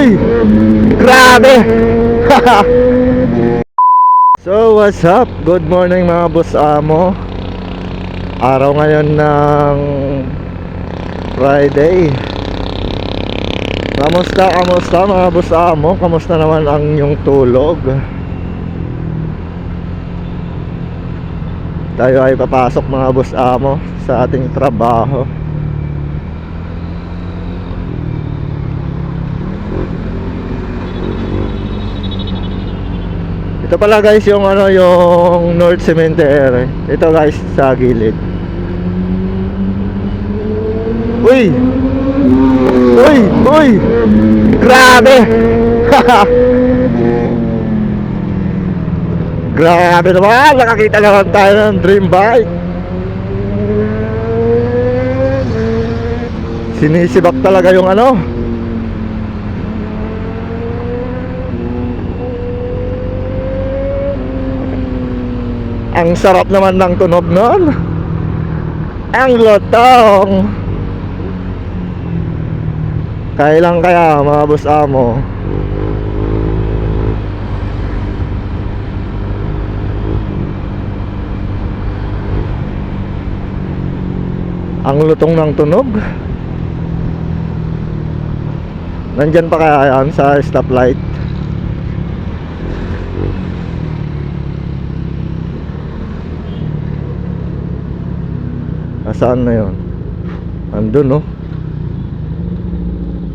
Uy! Grabe! so, what's up? Good morning mga boss amo. Araw ngayon ng Friday. Kamusta, kamusta mga boss amo? Kamusta naman ang inyong tulog? Tayo ay papasok mga boss amo sa ating trabaho. Ito pala guys yung ano yung North Cemetery. Ito guys sa gilid. Uy! Uy! Uy! Grabe! Grabe naman! Nakakita naman tayo ng dream bike. Sinisibak talaga yung ano. Ang sarap naman ng tunog nun. Ang lotong. Kailan kaya mga boss amo? Ang lutong ng tunog. Nandyan pa kaya yan sa stoplight? Nasaan na yon? Andun no?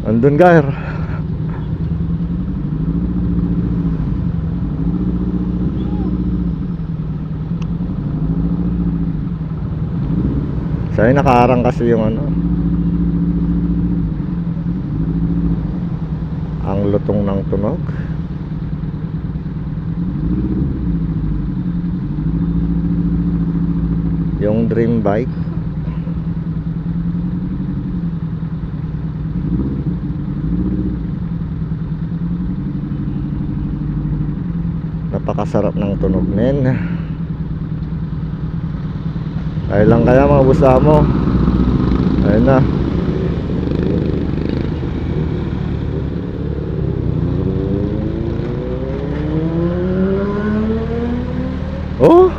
Andun Gair Sa'yo nakaarang kasi yung ano Ang lutong ng tunog Yung dream bike Napakasarap ng tunog men Kaya lang kaya mga busa mo Ayun na. Oh!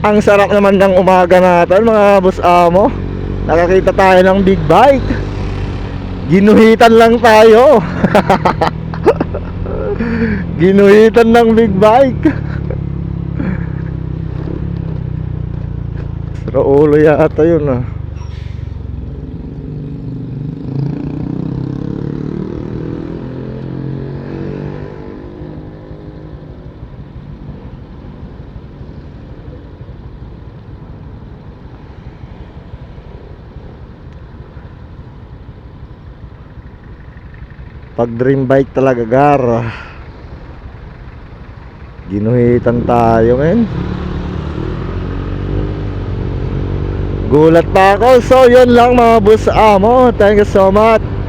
Ang sarap naman ng umaga natin mga boss amo. Nakakita tayo ng big bike. Ginuhitan lang tayo Ginuhitan ng big bike. Pero ulo yata yun ah Pag dream bike talaga gar. Ginuhitan tayo men Gulat pa ako. So yun lang mga boss amo. Thank you so much